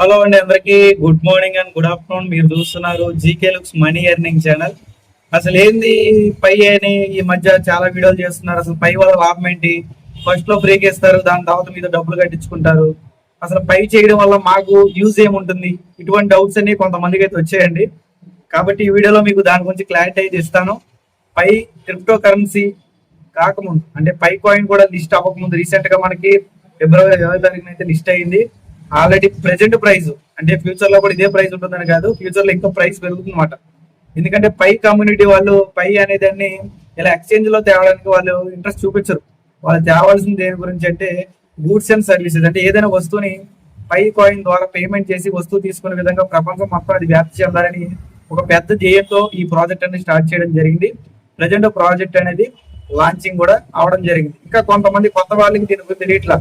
Hello అండి అందరికి. Good morning and good afternoon. మీరు చూస్తున్నారు GK looks money earning channel. అసలు ఏంది పై అని ఈ మధ్య చాలా వీడియోలు చేస్తున్నారు. అసలు పై వల్ల లాభం ఏంటి? ఫస్ట్లో బ్రేక్ ఇస్తారు దాని తర్వాత మీద డబ్బులు కట్టించుకుంటారు. అసలు పై చేయడం వల్ల మాకు యూజ్ ఏముంటుంది? ఇటువంటి డౌట్స్ అన్ని కొంతమందికి అయితే వచ్చాయండి. కాబట్టి ఈ వీడియోలో మీకు దాని గురించి క్లారిటీ అయితే ఇస్తాను. పై క్రిప్టో కరెన్సీ కాకముందు అంటే పై కాయిన్ కూడా లిస్ట్ అవ్వకముందు రీసెంట్గా మనకి ఫిబ్రవరి ఇరవై తారీఖున అయితే లిస్ట్ అయింది. ఆల్రెడీ ప్రెసెంట్ ప్రైస్ అంటే ఫ్యూచర్లో కూడా ఇదే ప్రైస్ ఉంటుందని కాదు ఫ్యూచర్లో ఇంకా ప్రైస్ పెరుగుతుందన్నమాట. ఎందుకంటే పై కమ్యూనిటీ వాళ్ళు పై అనే దాన్ని ఇలా ఎక్స్చేంజ్లో తేవడానికి వాళ్ళు ఇంట్రెస్ట్ చూపించరు. వాళ్ళు తేవాల్సిన దేని గురించి అంటే గూడ్స్ అండ్ సర్వీసెస్ అంటే ఏదైనా వస్తువుని పై కాయిన్ ద్వారా పేమెంట్ చేసి వస్తువు తీసుకునే విధంగా ప్రపంచం మొత్తం అది వ్యాప్తి చెందాలని ఒక పెద్ద ధ్యేయంతో ఈ ప్రాజెక్ట్ అనేది స్టార్ట్ చేయడం జరిగింది. ప్రజెంట్ ప్రాజెక్ట్ అనేది లాంచింగ్ కూడా అవడం జరిగింది. ఇంకా కొంతమంది కొత్త వాళ్ళకి దీని గురించి తెలియట్లా.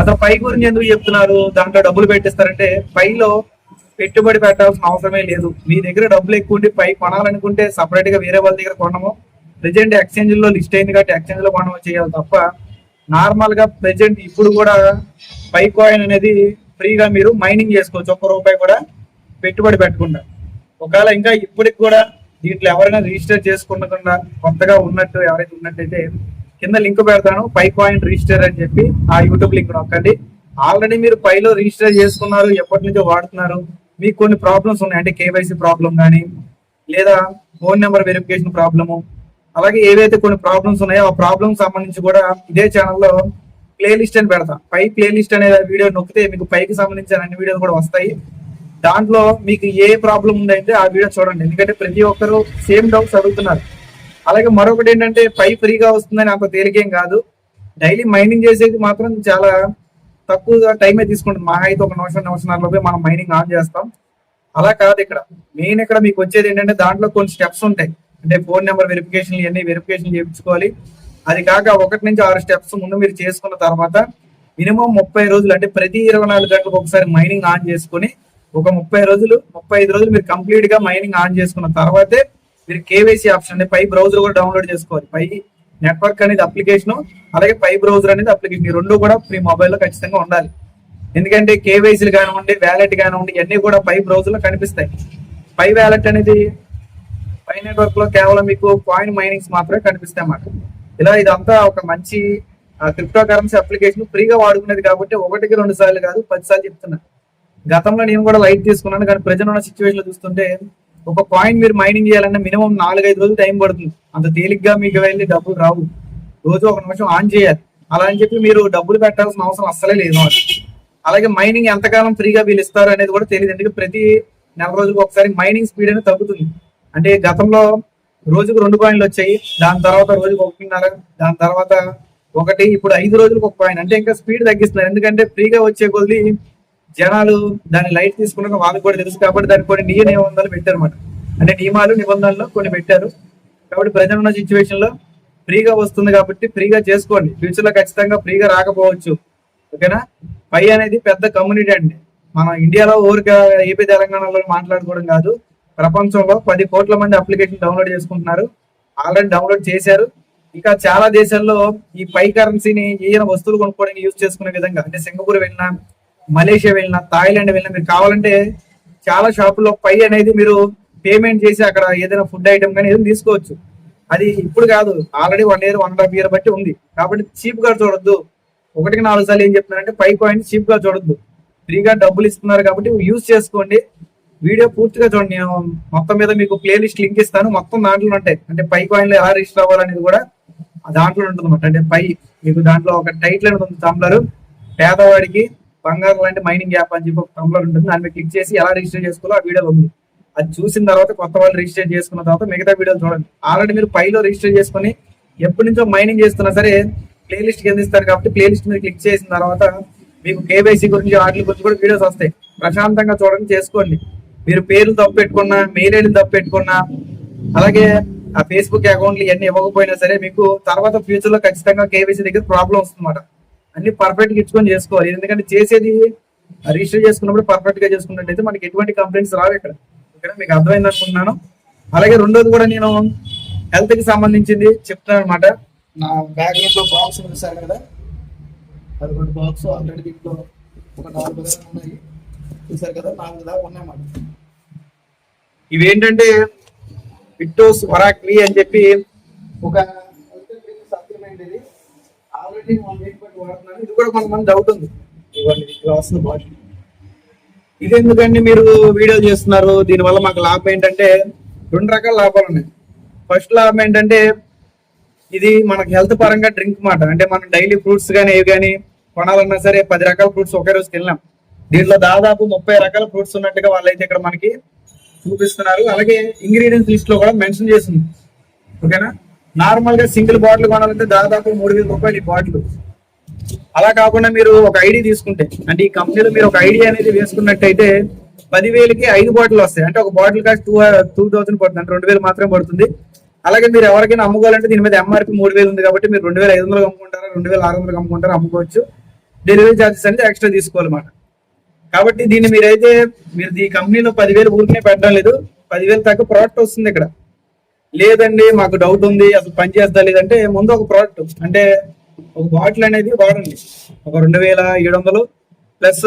అసలు పై గురించి ఎందుకు చెప్తున్నారు? దాంట్లో డబ్బులు పెట్టిస్తారంటే పైలో పెట్టుబడి పెట్టాల్సిన అవసరమే లేదు. మీ దగ్గర డబ్బులు ఎక్కువ ఉండి పై కొనాలనుకుంటే సపరేట్గా వేరే వాళ్ళ దగ్గర కొనము ప్రెజెంట్ ఎక్స్చేంజ్లో లిస్ట్ అయింది కాబట్టి ఎక్స్చేంజ్లో కొనము చేయాలి తప్ప నార్మల్గా ప్రెజెంట్ ఇప్పుడు కూడా పై కాయిన్ అనేది ఫ్రీగా మీరు మైనింగ్ చేసుకోవచ్చు. ఒక్క రూపాయి కూడా పెట్టుబడి పెట్టకుండా. ఒకవేళ ఇంకా ఇప్పటికి కూడా దీంట్లో ఎవరైనా రిజిస్టర్ చేసుకునకుండా కొత్తగా ఉన్నట్టు ఎవరైతే ఉన్నట్టయితే కింద లింక్ పెడతాను పై పాయింట్ రిజిస్టర్ అని చెప్పి ఆ యూట్యూబ్ లింక్ నొక్కండి. ఆల్రెడీ మీరు పైలో రిజిస్టర్ చేసుకున్నారు ఎప్పటి నుంచో వాడుతున్నారు. మీకు కొన్ని ప్రాబ్లమ్స్ ఉన్నాయి అంటే కేవైసీ ప్రాబ్లం కానీ లేదా ఫోన్ నెంబర్ వెరిఫికేషన్ ప్రాబ్లము అలాగే ఏవైతే కొన్ని ప్రాబ్లమ్స్ ఉన్నాయో ఆ ప్రాబ్లమ్ సంబంధించి కూడా ఇదే ఛానల్లో ప్లేలిస్ట్ అని పెడతా. పై ప్లేలిస్ట్ అనే వీడియో నొక్కితే మీకు పైకి సంబంధించిన అన్ని వీడియోలు కూడా వస్తాయి. దాంట్లో మీకు ఏ ప్రాబ్లం ఉందంటే ఆ వీడియో చూడండి. ఎందుకంటే ప్రతి ఒక్కరు సేమ్ డౌట్స్ అడుగుతున్నారు. అలాగే మరొకటి ఏంటంటే పై ఫ్రీగా వస్తుందని అంత తేలికేం కాదు. డైలీ మైనింగ్ చేసేది మాత్రం చాలా తక్కువ టైమే తీసుకుంటుంది. మా అయితే ఒక నిమిషం నిమిషంలోపే మనం మైనింగ్ ఆన్ చేస్తాం. అలా కాదు ఇక్కడ. మెయిన్ ఇక్కడ మీకు వచ్చేది ఏంటంటే దాంట్లో కొన్ని స్టెప్స్ ఉంటాయి. అంటే ఫోన్ నెంబర్ వెరిఫికేషన్ ఇవన్నీ వెరిఫికేషన్ చేయించుకోవాలి. అది కాక ఒకటి నుంచి ఆరు స్టెప్స్ ముందు మీరు చేసుకున్న తర్వాత మినిమం ముప్పై రోజులు అంటే ప్రతి ఇరవై నాలుగు గంటలకు ఒకసారి మైనింగ్ ఆన్ చేసుకుని ఒక ముప్పై రోజులు ముప్పై ఐదు రోజులు మీరు కంప్లీట్గా మైనింగ్ ఆన్ చేసుకున్న తర్వాతే మీరు కేవైసీ ఆప్షన్ పై బ్రౌజర్ కూడా డౌన్లోడ్ చేసుకోవాలి. పై నెట్వర్క్ అనేది అప్లికేషన్ అలాగే పై బ్రౌజర్ అనేది అప్లికేషన్ ఈ రెండు కూడా మీ మొబైల్లో ఖచ్చితంగా ఉండాలి. ఎందుకంటే కేవైసీలు కానివ్వండి వ్యాలెట్ కానివ్వండి ఇవన్నీ కూడా పై బ్రౌజర్లో కనిపిస్తాయి. పై వ్యాలెట్ అనేది పై నెట్వర్క్లో కేవలం మీకు కాయిన్ మైనింగ్స్ మాత్రమే కనిపిస్తాయి అన్నమాట. ఇలా ఇదంతా ఒక మంచి క్రిప్టో కరెన్సీ అప్లికేషన్ ఫ్రీగా వాడుకునేది కాబట్టి ఒకటికి రెండు సార్లు కాదు పది సార్లు చెప్తున్నా. గతంలో నేను కూడా లైట్ తీసుకున్నాను కానీ ప్రజెంట్ ఉన్న సిచ్యువేషన్ చూస్తుంటే ఒక కాయిన్ మీరు మైనింగ్ చేయాలంటే మినిమం నాలుగైదు రోజులు టైం పడుతుంది. అంత తేలిగ్గా మీకు వెళ్ళి డబ్బులు రావు. రోజు ఒక నిమిషం ఆన్ చేయాలి. అలా అని చెప్పి మీరు డబ్బులు పెట్టాల్సిన అవసరం అస్సలే లేదు అలాగే మైనింగ్ ఎంతకాలం ఫ్రీగా వీళ్ళు ఇస్తారు అనేది కూడా తెలియదు. ఎందుకంటే ప్రతి నెల రోజులకు ఒకసారి మైనింగ్ స్పీడ్ అనేది తగ్గుతుంది. అంటే గతంలో రోజుకు రెండు కాయిన్లు వచ్చాయి. దాని తర్వాత రోజుకు ఒకటిన్నర దాని తర్వాత ఒకటి ఇప్పుడు ఐదు రోజులకు ఒక కాయిన్ అంటే ఇంకా స్పీడ్ తగ్గిస్తున్నారు. ఎందుకంటే ఫ్రీగా వచ్చే కొద్ది జనాలు దాని లైట్ తీసుకున్నాక వాళ్ళకి కూడా తెలుసు కాబట్టి దానికి కొన్ని నియ నిబంధనలు పెట్టారన్నమాట. అంటే నియమాలు నిబంధనలు కొన్ని పెట్టారు. కాబట్టి ప్రజలు ఉన్న సిచ్యువేషన్లో ఫ్రీగా వస్తుంది కాబట్టి ఫ్రీగా చేసుకోండి. ఫ్యూచర్లో ఖచ్చితంగా ఫ్రీగా రాకపోవచ్చు. ఓకేనా? పై అనేది పెద్ద కమ్యూనిటీ అండి. మన ఇండియాలో ఊరిక ఏపీ తెలంగాణలో మాట్లాడుకోవడం కాదు. ప్రపంచంలో పది కోట్ల మంది అప్లికేషన్ డౌన్లోడ్ చేసుకుంటున్నారు. ఆల్రెడీ డౌన్లోడ్ చేశారు. ఇంకా చాలా దేశాల్లో ఈ పై కరెన్సీని ఏదైనా వస్తువులు కొనుక్కోవడానికి యూజ్ చేసుకునే విధంగా అంటే సింగపూర్ వెళ్ళినా మలేషియా వెళ్ళినా థాయిలాండ్ వెళ్ళినా మీరు కావాలంటే చాలా షాపుల్లో పై అనేది మీరు పేమెంట్ చేసి అక్కడ ఏదైనా ఫుడ్ ఐటమ్ కానీ ఏదైనా తీసుకోవచ్చు. అది ఇప్పుడు కాదు already one year one and half year బట్టి ఉంది. కాబట్టి చీప్గా చూడొద్దు. ఒకటికి నాలుగు సార్లు ఏం చెప్తున్నారంటే పై కాయిన్ చీప్గా చూడొద్దు. ఫ్రీగా డబ్బులు ఇస్తున్నారు కాబట్టి యూజ్ చేసుకోండి. వీడియో పూర్తిగా చూడండి. నేను మొత్తం మీద మీకు ప్లేలిస్ట్ లింక్ ఇస్తాను. మొత్తం దాంట్లో ఉంటాయి. అంటే పై కాయిన్ ఎలా రిజిస్టర్ అవ్వాలనేది కూడా దాంట్లో ఉంటుంది అంటే పై మీకు దాంట్లో ఒక టైటిల్ అనేది ఉంది తమ్లరు పేదవాడికి బంగారం లాంటి మైనింగ్ యాప్ అని చెప్పి ఒక టంబ్లర్ ఉంటుంది. దాని మీద క్లిక్ చేసి ఎలా రిజిస్టర్ చేసుకోవాలో ఆ వీడియో ఉంది. అది చూసిన తర్వాత కొత్త వాళ్ళు రిజిస్టర్ చేసుకున్న తర్వాత మిగతా వీడియోలు చూడండి. ఆల్రెడీ మీరు పైలో రిజిస్టర్ చేసుకుని ఎప్పటి నుంచో మైనింగ్ చేస్తున్నా సరే ప్లేలిస్ట్ కింద ఇస్తారు కాబట్టి ప్లేలిస్ట్ మీద క్లిక్ చేసిన తర్వాత మీకు కేవైసీ గురించి వాటి గురించి కూడా వీడియోస్ వస్తాయి. ప్రశాంతంగా చూడండి చేసుకోండి. మీరు పేర్లు తప్పు పెట్టుకున్నా మెయిల్ ఐడి తప్పు పెట్టుకున్నా అలాగే ఆ ఫేస్బుక్ అకౌంట్లు ఇవన్నీ ఇవ్వకపోయినా సరే మీకు తర్వాత ఫ్యూచర్లో ఖచ్చితంగా కేవైసీ దగ్గర ప్రాబ్లం వస్తుందన్నమాట. అన్ని పర్ఫెక్ట్గా ఇచ్చుకొని చేసుకోవాలి. ఎందుకంటే చేసేది రిజిస్టర్ చేసుకున్నప్పుడు పర్ఫెక్ట్గా చేసుకున్నట్టయితే మనకి ఎటువంటి కంప్లైంట్స్ రావు ఇక్కడ. మీకు అర్థమైంది అనుకుంటున్నాను. అలాగే రెండోది కూడా నేను హెల్త్కి సంబంధించింది చెప్తాను అనమాట నా బ్యాక్గ్రౌండ్లో బాక్స్ చూసారు కదా. అది రెండు బాక్స్ ఆల్రెడీ దీంట్లో ఒక నాలుగు ఉన్నాయి. చూసారు కదా? నాలుగు దాకా ఉన్నాయన్నమాట ఇవేంటంటే విట్టోస్ వరాక్లీ అని చెప్పి ఒక ఆల్రెడీ వన్ వీక్ బట్టి ఇది కూడా కొంతమంది డౌట్ ఉంది. ఇవ్వండి గ్లాస్ బాటిల్ ఇది ఎందుకండి మీరు వీడియో చేస్తున్నారు? దీనివల్ల మాకు లాభం ఏంటంటే రెండు రకాల లాభాలు ఉన్నాయి. ఫస్ట్ లాభం ఏంటంటే ఇది మనకి హెల్త్ పరంగా డ్రింక్ మాట. అంటే మనం డైలీ ఫ్రూట్స్ కానీ ఏవి కానీ కొనాలన్నా సరే పది రకాల ఫ్రూట్స్ ఒకే రోజు తిన్నాం దీంట్లో దాదాపు ముప్పై రకాల ఫ్రూట్స్ ఉన్నట్టుగా వాళ్ళైతే ఇక్కడ మనకి చూపిస్తున్నారు. అలాగే ఇంగ్రీడియంట్స్ లిస్ట్లో కూడా మెన్షన్ చేసింది. ఓకేనా? నార్మల్గా సింగిల్ బాటిల్ కొనాలంటే దాదాపు మూడు వేల రూపాయలు ఈ బాటిల్. అలా కాకుండా మీరు ఒక ఐడి తీసుకుంటే అంటే ఈ కంపెనీలో మీరు ఒక ఐడి అనేది వేసుకున్నట్టయితే పదివేలకి ఐదు బాటిల్ వస్తాయి. అంటే ఒక bottle cost two two thousand పడుతుంది అంటే రెండు వేలు మాత్రమే పడుతుంది. అలాగే మీరు ఎవరికైనా అమ్ముకోవాలంటే దీని మీద ఎంఆర్పి మూడు వేలు ఉంది కాబట్టి మీరు రెండు వేల ఐదు వందలు అమ్ముకుంటారా రెండు వేల ఆరు వందలు అమ్ముకుంటారా అమ్ముకోవచ్చు. డెలివరీ ఛార్జెస్ అనేది ఎక్స్ట్రా తీసుకోవాలన్నమాట. కాబట్టి దీన్ని మీరైతే మీరు ఈ కంపెనీలో పదివేలు ఊరికనే పెట్టడం లేదు. పదివేలు తగ్గ ప్రోడక్ట్ వస్తుంది ఇక్కడ. లేదండి మాకు డౌట్ ఉంది అసలు పని చేస్తా లేదంటే ముందు ఒక ప్రోడక్ట్ అంటే ఒక బాటిల్ అనేది వాడండి. ఒక రెండు వేల ఏడు వందలు ప్లస్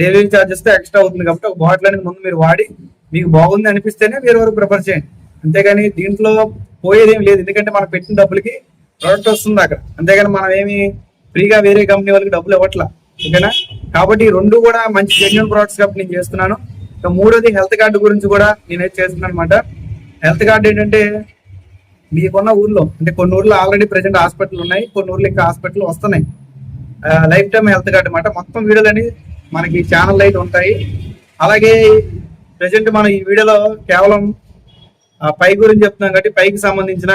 డెలివరీ ఛార్జెస్తో ఎక్స్ట్రా అవుతుంది కాబట్టి ఒక బాటిల్ అనేది ముందు మీరు వాడి మీకు బాగుంది అనిపిస్తేనే వేరే వరకు ప్రిఫర్ చేయండి. అంతేగాని దీంట్లో పోయేది ఏం లేదు ఎందుకంటే మనం పెట్టిన డబ్బులకి ప్రోడక్ట్ వస్తుంది అక్కడ. అంతేగాని మనం ఏమి ఫ్రీగా వేరే కంపెనీ వాళ్ళకి డబ్బులు ఇవ్వట్లా ఓకేనా? కాబట్టి ఈ రెండు కూడా మంచి జెన్యున్ ప్రోడక్ట్స్ కాబట్టి నేను చేస్తున్నాను. ఇక మూడోది హెల్త్ కార్డు గురించి కూడా నేనైతే చేస్తున్నాను అనమాట హెల్త్ కార్డు ఏంటంటే మీకున్న ఊర్లో అంటే కొన్ని ఊర్లో ఆల్రెడీ ప్రెసెంట్ హాస్పిటల్ ఉన్నాయి కొన్ని ఊర్లో ఇంకా హాస్పిటల్ వస్తున్నాయి. లైఫ్ టైమ్ హెల్త్ కార్డ్ అనమాట మొత్తం వీడియోలని మనకి ఛానల్ అయితే ఉంటాయి. అలాగే ప్రెసెంట్ మనం ఈ వీడియోలో కేవలం పై గురించి చెప్తున్నాం కాబట్టి పైకి సంబంధించిన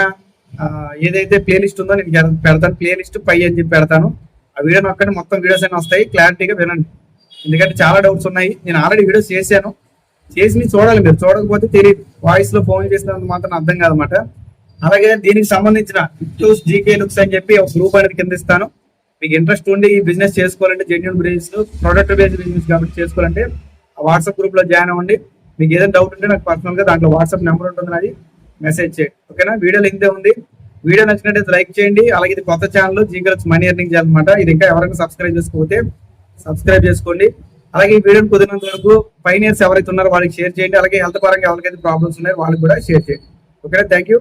ఏదైతే ప్లేలిస్ట్ ఉందో నేను పెడతాను. ప్లేలిస్ట్ పై అని చెప్పి పెడతాను. ఆ వీడియో నొక్కండి మొత్తం వీడియోస్ అయినా వస్తాయి. క్లారిటీగా వినండి. ఎందుకంటే చాలా డౌట్స్ ఉన్నాయి. నేను ఆల్రెడీ వీడియోస్ చేశాను. చేసి చూడాలి మీరు చూడకపోతే తెలియదు. వాయిస్లో ఫోన్ చేసినందుకు మాత్రం అర్థం కాదన్నమాట. అలాగే దీనికి సంబంధించిన ఇట్యూస్ జీకే లుక్స్ అని చెప్పి ఒక గ్రూప్ అనేది కింద ఇస్తాను. మీకు ఇంట్రెస్ట్ ఉండి ఈ బిజినెస్ చేసుకోవాలంటే genuine business product based business కాబట్టి చేసుకోవాలంటే ఆ వాట్సాప్ గ్రూప్లో జాయిన్ అవ్వండి. మీకు ఏదైనా డౌట్ ఉంటే నాకు పర్సనల్గా దాంట్లో వాట్సాప్ నెంబర్ ఉంటుంది అది మెసేజ్ చేయండి. ఓకేనా వీడియో లింక్ ఉంది. వీడియో నచ్చినట్టయితే లైక్ చేయండి. అలాగే ఇది కొత్త ఛానల్ జీగల్స్ మనీ ఎర్నింగ్ చేయాలన్నమాట ఇది ఇంకా ఎవరైనా సబ్స్క్రైబ్ చేసుకోకపోతే సబ్స్క్రైబ్ చేసుకోండి. అలాగే ఈ వీడియోని కుదిరినంత వరకు పైనియర్స్ ఎవరైతే ఉన్నారో వాళ్ళకి షేర్ చేయండి. అలాగే హెల్త్ పరంగా ఎవరికైతే ప్రాబ్లమ్స్ ఉన్నాయో వాళ్ళకి కూడా షేర్ చేయండి. ఓకేనా థ్యాంక్ యూ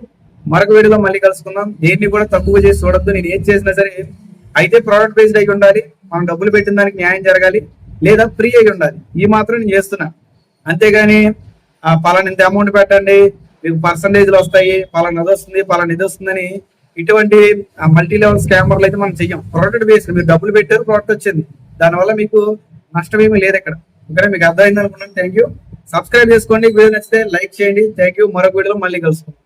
మరొక వీడియోలో మళ్ళీ కలుసుకుందాం. దేన్ని కూడా తక్కువ చేసి చూడద్దు. నేను ఏం చేసినా సరే అయితే ప్రోడక్ట్ బేస్డ్ అయి ఉండాలి. మనం డబ్బులు పెట్టిన దానికి న్యాయం జరగాలి. లేదా ఫ్రీ అయి ఉండాలి. ఈ మాత్రం నేను చేస్తున్నా. అంతేగాని ఆ పలానా ఇంత అమౌంట్ పెట్టండి. మీకు పర్సంటేజ్లు వస్తాయి. పలానా అది వస్తుంది పలానా ఇది వస్తుందని ఇటువంటి మల్టీ లెవెల్ స్కామర్లు అయితే మనం చెయ్యం. ప్రోడక్ట్ బేస్డ్ మీరు డబ్బులు పెట్టారు ప్రోడక్ట్ వచ్చింది. దానివల్ల మీకు నష్టం ఏమీ లేదు ఇక్కడ ఓకే మీకు అర్థమైంది అనుకున్నాను థ్యాంక్ యూ సబ్స్క్రైబ్ చేసుకోండి. వీడియో నచ్చితే లైక్ చేయండి. థ్యాంక్ యూ మరొక వీడియోలో మళ్ళీ కలుసుకుందాం.